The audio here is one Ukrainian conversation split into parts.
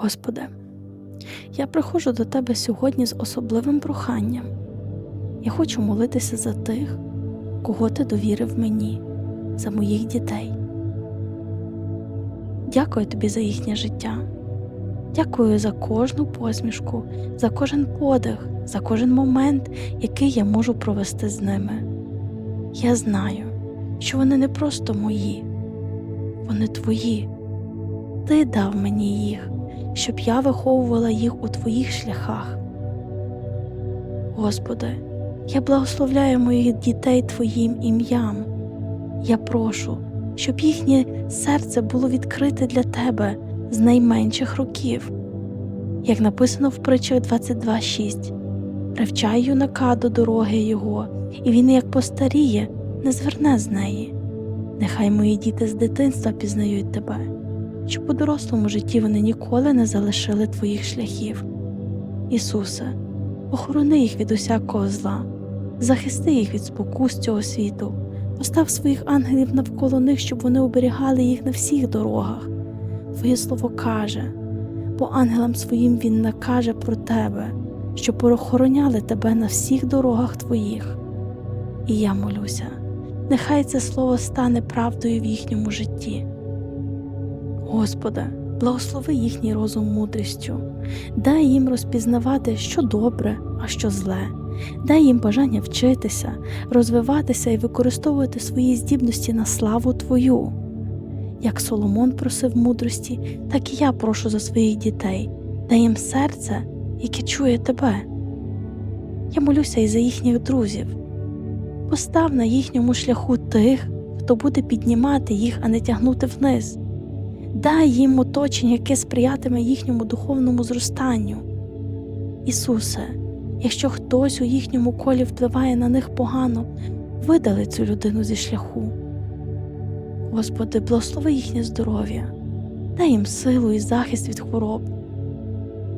Господи, я приходжу до Тебе сьогодні з особливим проханням. Я хочу молитися за тих, кого Ти довірив мені, за моїх дітей. Дякую тобі за їхнє життя. Дякую за кожну посмішку, за кожен подих, за кожен момент, який я можу провести з ними. Я знаю, що вони не просто мої, вони твої. Ти дав мені їх, щоб я виховувала їх у твоїх шляхах. Господи, я благословляю моїх дітей Твоїм ім'ям. Я прошу, щоб їхнє серце було відкрите для Тебе з найменших років. Як написано в притчах 22.6 Привчай юнака до дороги його, і він, як постаріє, не зверне з неї. Нехай мої діти з дитинства пізнають тебе, щоб у дорослому житті вони ніколи не залишили твоїх шляхів. Ісусе, охорони їх від усякого зла, захисти їх від спокус цього світу, постав своїх ангелів навколо них, щоб вони оберігали їх на всіх дорогах. Твоє слово каже, бо ангелам своїм він накаже про тебе, щоб охороняли тебе на всіх дорогах твоїх. І я молюся, нехай це слово стане правдою в їхньому житті. Господи, благослови їхній розум мудрістю, дай їм розпізнавати, що добре, а що зле, дай їм бажання вчитися, розвиватися і використовувати свої здібності на славу Твою. Як Соломон просив мудрості, так і я прошу за своїх дітей, дай їм серце, яке чує тебе. Я молюся і за їхніх друзів. Постав на їхньому шляху тих, хто буде піднімати їх, а не тягнути вниз. Дай їм оточення, яке сприятиме їхньому духовному зростанню. Ісусе, якщо хтось у їхньому колі впливає на них погано, видали цю людину зі шляху. Господи, благослови їхнє здоров'я, дай їм силу і захист від хвороб.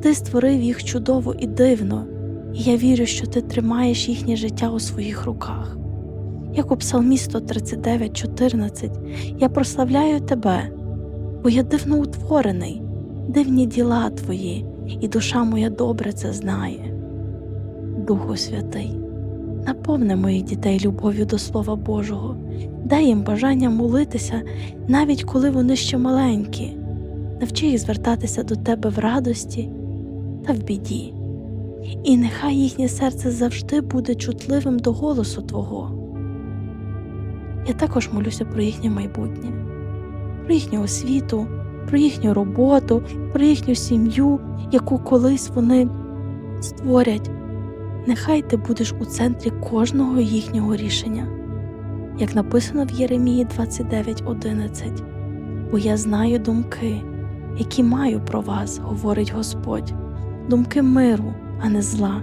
Ти створив їх чудово і дивно, і я вірю, що ти тримаєш їхнє життя у своїх руках. Як у Псалмі 139,14 я прославляю тебе, бо я дивно утворений, дивні діла твої, і душа моя добре це знає. Духу Святий, наповни моїх дітей любов'ю до Слова Божого, дай їм бажання молитися, навіть коли вони ще маленькі, навчи їх звертатися до тебе в радості та в біді, і нехай їхнє серце завжди буде чутливим до голосу Твого. Я також молюся про їхнє майбутнє, про їхню освіту, про їхню роботу, про їхню сім'ю, яку колись вони створять. Нехай ти будеш у центрі кожного їхнього рішення, як написано в Єремії 29.11 Бо я знаю думки, які маю про вас, говорить Господь, думки миру, а не зла,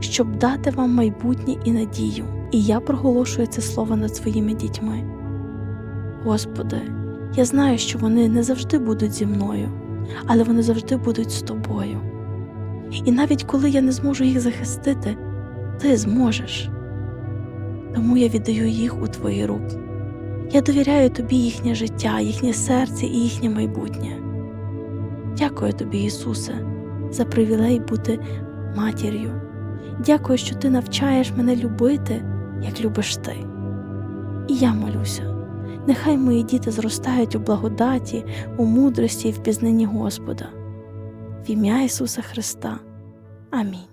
щоб дати вам майбутнє і надію. І я проголошую це слово над своїми дітьми. Господи, я знаю, що вони не завжди будуть зі мною, але вони завжди будуть з тобою. І навіть коли я не зможу їх захистити, ти зможеш. Тому я віддаю їх у твої руки. Я довіряю тобі їхнє життя, їхнє серце і їхнє майбутнє. Дякую тобі, Ісусе, за привілей бути матір'ю. Дякую, що ти навчаєш мене любити, як любиш ти. І я молюся. Нехай мої діти зростають у благодаті, у мудрості і в пізнанні Господа. В ім'я Ісуса Христа. Амінь.